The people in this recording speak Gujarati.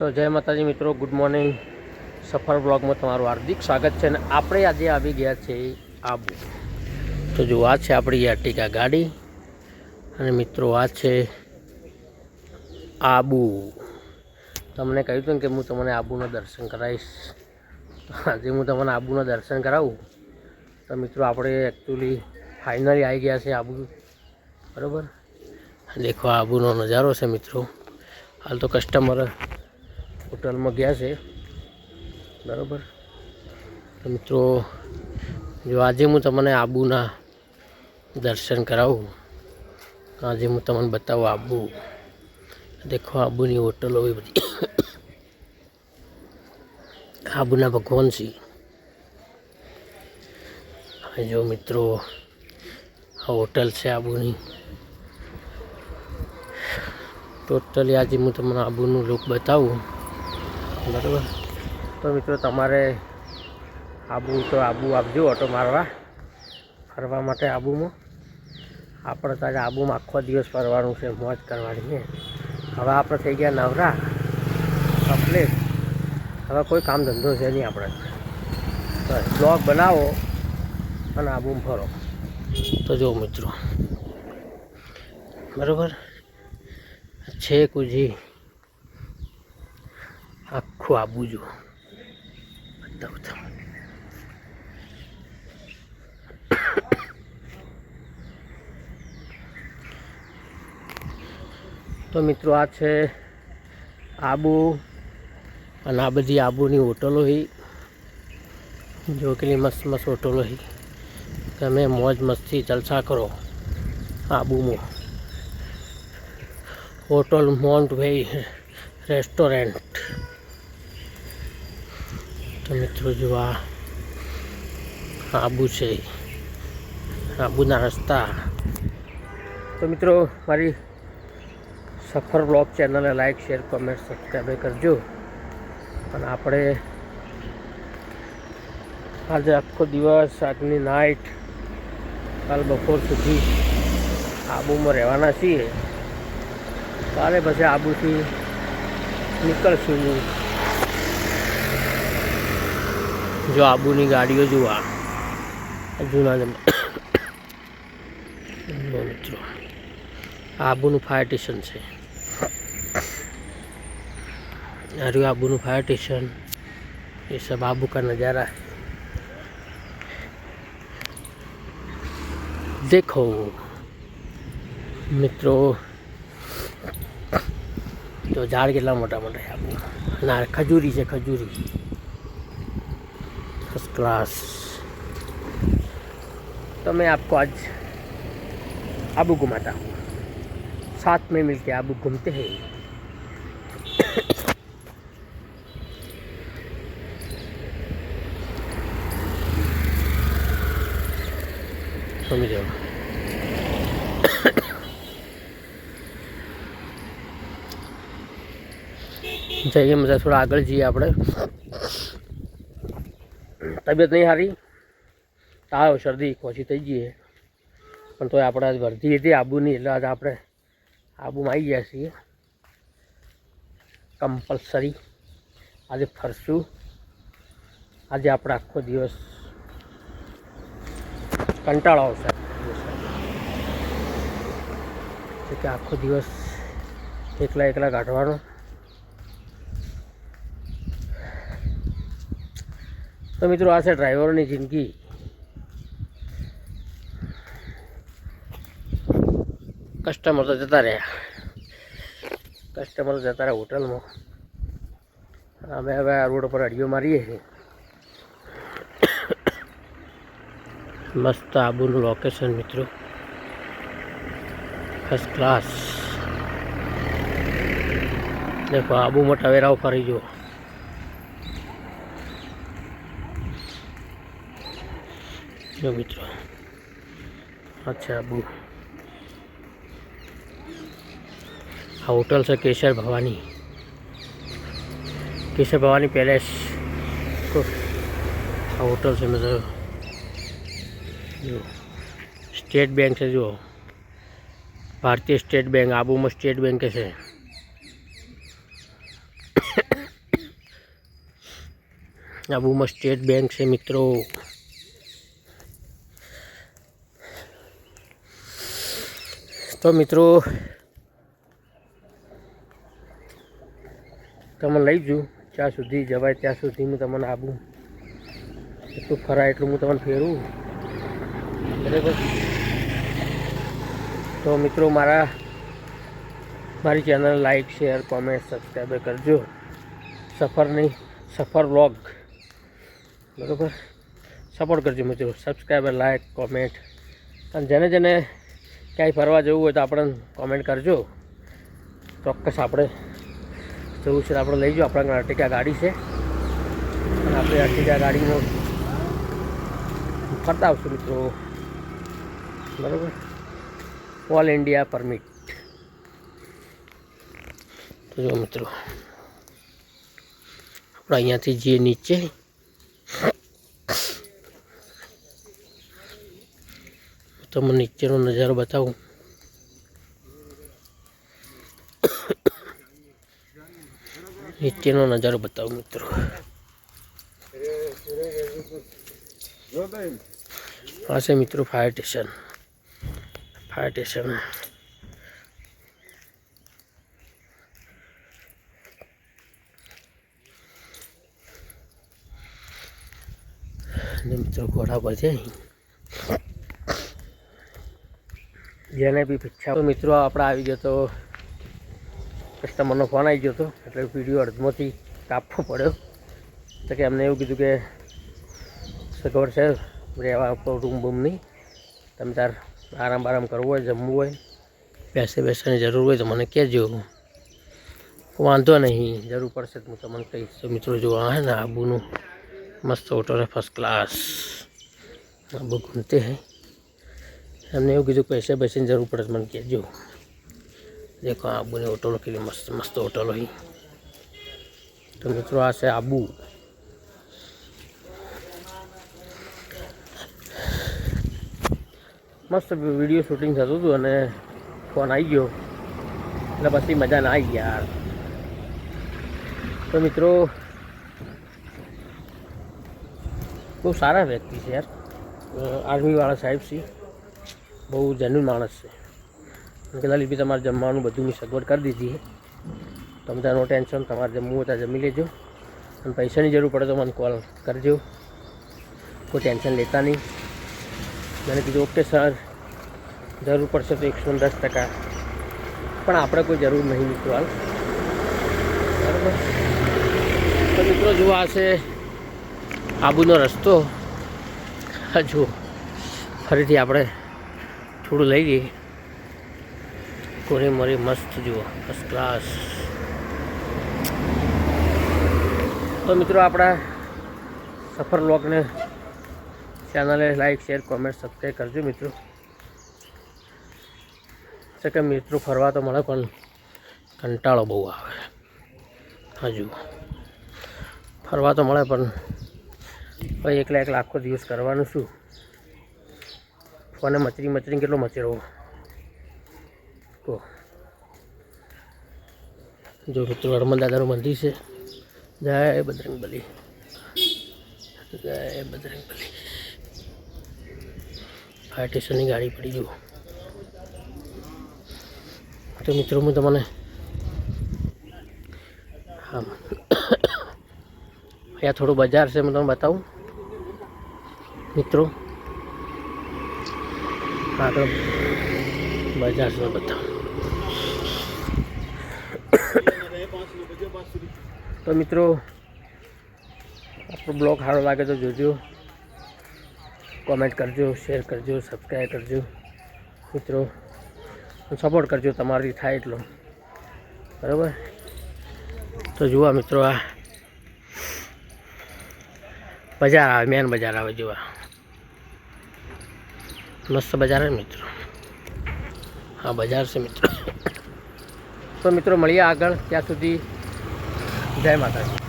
તો જય માતાજી મિત્રો ગુડ મોર્નિંગ સફર બ્લોગમાં તમારું હાર્દિક સ્વાગત છે અને આપણે આજે આવી ગયા છે આબુ. તો જો આ છે આપણી યાર્ટિકા ગાડી અને મિત્રો, આ છે આબુ. તમને કહ્યું હતું કે હું તમને આબુના દર્શન કરાવીશ. આજે હું તમને આબુના દર્શન કરાવું. તો મિત્રો, આપણે એકચ્યુઅલી ફાઇનલી આવી ગયા છે આબુ. બરાબર? દેખો આબુનો નજારો છે મિત્રો. હાલ તો કસ્ટમર હોટલમાં ગયા છે. બરાબર? મિત્રો, જો આજે હું તમને આબુના દર્શન કરાવું. આજે હું તમને બતાવું આબુ. દેખો આબુની હોટલો એ બધી. આબુના ભગવાન હવે જો મિત્રો, આ હોટલ છે આબુની. ટોટલી આજે હું તમને આબુનું લુક બતાવું. બરાબર. તો મિત્રો તમારે આબુ તો આબુ આપજો ઓટો મારવા, ફરવા માટે આબુમાં. આપણે તારે આબુમાં આખો દિવસ ફરવાનું છે, મોજ કરવાની છે. હવે આપણે થઈ ગયા નવરા, કમ્પ્લીટ. હવે કોઈ કામ ધંધો છે નહીં આપણે. બસ બ્લોગ બનાવો અને આબુમાં ફરો. તો જો મિત્રો. બરાબર? છે કુજી. આખું આબુ જો બતાવું તમને તો મિત્રો આ છે આબુ અને આ બધી આબુની હોટલો હી. જો કેટલી મસ્ત મસ્ત હોટલો હી. તમે મોજ મસ્તી જલસા કરો આબુમાં. હોટલ મોન્ટ વેઈ રેસ્ટોરન્ટ. તો મિત્રો જો આ આબુ છે, આબુના રસ્તા. તો મિત્રો મારી સફર બ્લોગ ચેનલને લાઈક, શેર, કોમેન્ટ, સબસ્ક્રાઈબ કરજો. અને આપણે આજે આખો દિવસ, આજની નાઇટ કાલ બપોર સુધી આબુમાં રહેવાના છીએ. કાલે પછી આબુથી નીકળશું જો આબુની ગાડીઓ જોવા જૂના જમા જો મિત્રો આબુનું ફાયર સ્ટેશન છે આ રહ્યું આબુનું फायर स्टेशन ये सब आबू का नज़ारा है देखो મિત્રો તો ઝાડ કેટલા મોટા મોટા છે આબુ અને આ ખજૂરી છે ખજૂરી फर्स्ट क्लास तो मैं आपको आज आबू घुमाता हूँ साथ में मिलके आबू घूमते हैं સમજો જઈએ મજા થોડા આગળ જઈએ આપણે તબિયત નહીં સારી? તાવ, શરદી ખોસી થઈ જઈએ પણ તોય આપણે આજ વર્ધી હતી આબુની, એટલે આજે આપણે આબુમાં આવી ગયા છીએ. કમ્પલસરી આજે ફરશું. આજે આપણે આખો દિવસ કંટાળો આવશે. કે આખો દિવસ એકલા એકલા કાઢવાનો તો મિત્રો આ છે ડ્રાઈવરની જિંદગી. કસ્ટમર તો જતા રહ્યા. કસ્ટમર તો જતા રહ્યા હોટલમાં. અમે હવે આ રોડ પર અડીઓ મારીએ છીએ. મસ્ત આબુનું લોકેશન મિત્રો. ફર્સ્ટ ક્લાસ દેખો આબુમાં ટવેરાઓ કરી જુઓ. જો મિત્રો. અચ્છા, બહુ. આ હોટલ છે કેસર ભવાની. કેસર ભવાની પેલેસ. આ હોટલ છે મિત્રો. જો સ્ટેટ બેંક છે, જુઓ. ભારતીય સ્ટેટ બેંક, આબુમાં સ્ટેટ બેંક છે. આબુમાં સ્ટેટ બેંક છે, મિત્રો. તો મિત્રો તમે લઈ જઉં. જ્યાં સુધી જવાય ત્યાં સુધી હું તમને આબુ એટલું ફરાય એટલું હું તમને ફેરવું. બરાબર? તો મિત્રો, મારા, મારી channel like share comment subscribe કરજો. સફરની સફર વ્લોગ બરાબર? સપોર્ટ કરજો મિત્રો. સબસ્ક્રાઈબર લાઈક કોમેન્ટ અને જેને જેને ક્યાંય ફરવા જવું હોય તો આપણને કોમેન્ટ કરજો. ચોક્કસ આપણે જવું છે આપણે લઈ જાઓ. આપણા અર્ટિકા ગાડી છે. અને આપણે અર્ટિકા ગાડીનો ફરતા આવશું મિત્રો. બરાબર? ઓલ ઇન્ડિયા પરમિટ તો જો મિત્રો. આપણે અહીંયાથી જે નીચે. તમને નીચેનો નજારો બતાવું. નીચેનો નજારો બતાવું મિત્રો. આ છે મિત્રો ફાયર સ્ટેશન ફાયર સ્ટેશન મિત્રો ઘોડા પર છે જેને બી પીછા તો મિત્રો, આપણે આવી ગયો તો કસ્ટમરનો ફોન આવી ગયો હતો એટલે વીડિયો અડધમાંથી કાપવો પડ્યો. તો કે એમને એવું કીધું કે સગવડ છે, રહેવા રૂમ બૂમની તમે તાર આરામ આરામ કરવો હોય, જમવું હોય, બેસે બેસવાની જરૂર હોય તો મને કહેજો. વાંધો નહીં, જરૂર પડશે તો હું તમને કહીશ. તો મિત્રો જો આ હે ને આબુનું મસ્ત હોટલ ફર્સ્ટ ક્લાસ આબુ ઘૂમતે હૈ. એમને એવું કીધું પૈસા પૈસાની જરૂર પડે મને કહેજો દેખો આબુની હોટલો કેવી મસ્ત મસ્ત હોટલો હી તો મિત્રો, આ છે આબુ. મસ્ત વીડિયો શૂટિંગ થતું હતું અને ફોન આવી ગયો. એટલે પછી મજા ના આવી યાર. તો મિત્રો, બહુ સારા વ્યક્તિ છે યાર. આર્મીવાળા સાહેબ શ્રી બહુ જેન્યુન માણસ છે. કે લીધી તમારે જમવાનું બધું મેં સગવડ કરી દીધી તમે ત્યાં ટેન્શન તમારે જમવું હોય ત્યાં જમી લેજો. અને પૈસાની જરૂર પડે તો મને કોલ કરજો. કોઈ ટેન્શન લેતા નહીં. મને કીધું ઓકે સર જરૂર પડશે તો એકસો દસ ટકા. પણ આપણે કોઈ જરૂર નહીં મિત્રો બરાબર? તો મિત્રો જુઓ, આ છે આબુનો રસ્તો. જુઓ. ફરીથી આપણે થોડું લઈ જઈએ કોરી મરી મસ્ત જુઓ ફર્સ્ટ ક્લાસ તો મિત્રો આપણા સફર લોકને ચેનલે લાઈક શેર કોમેન્ટ સબસ્ક્રાઈબ કરજો મિત્રો. છે કે મિત્રો ફરવા તો મળે, પણ કંટાળો બહુ આવે. હજુ ફરવા તો મળે, પણ ભાઈ એકલા એકલા આખો દિવસ કરવાનું શું? ફોને મચરી મચરી કેટલો મચેડવો? તો જો મિત્રો હનુમાન દાદાનું મંદિર છે. જય બજરંગ બલી. જય બજરંગ બલી. ફાયર સ્ટેશનની ગાડી પડી, જુઓ. તો મિત્રો, હું તમને હા અહીંયા થોડું બજાર છે, હું તમને બતાવું. મિત્રો આગળ બજાર છે બધા. તો મિત્રો, આપણો બ્લોગ સારો લાગે તો જોજો. કોમેન્ટ કરજો શેર કરજો સબસ્ક્રાઈબ કરજો. મિત્રો સપોર્ટ કરજો તમારી થાય એટલો. બરાબર? તો જુઓ મિત્રો આ બજાર આવે મેન બજાર આવે જોવા મસ્ત બજાર છે મિત્રો. હા, બજાર છે મિત્રો. તો મિત્રો, મળીએ આગળ. ત્યાં સુધી જય માતાજી.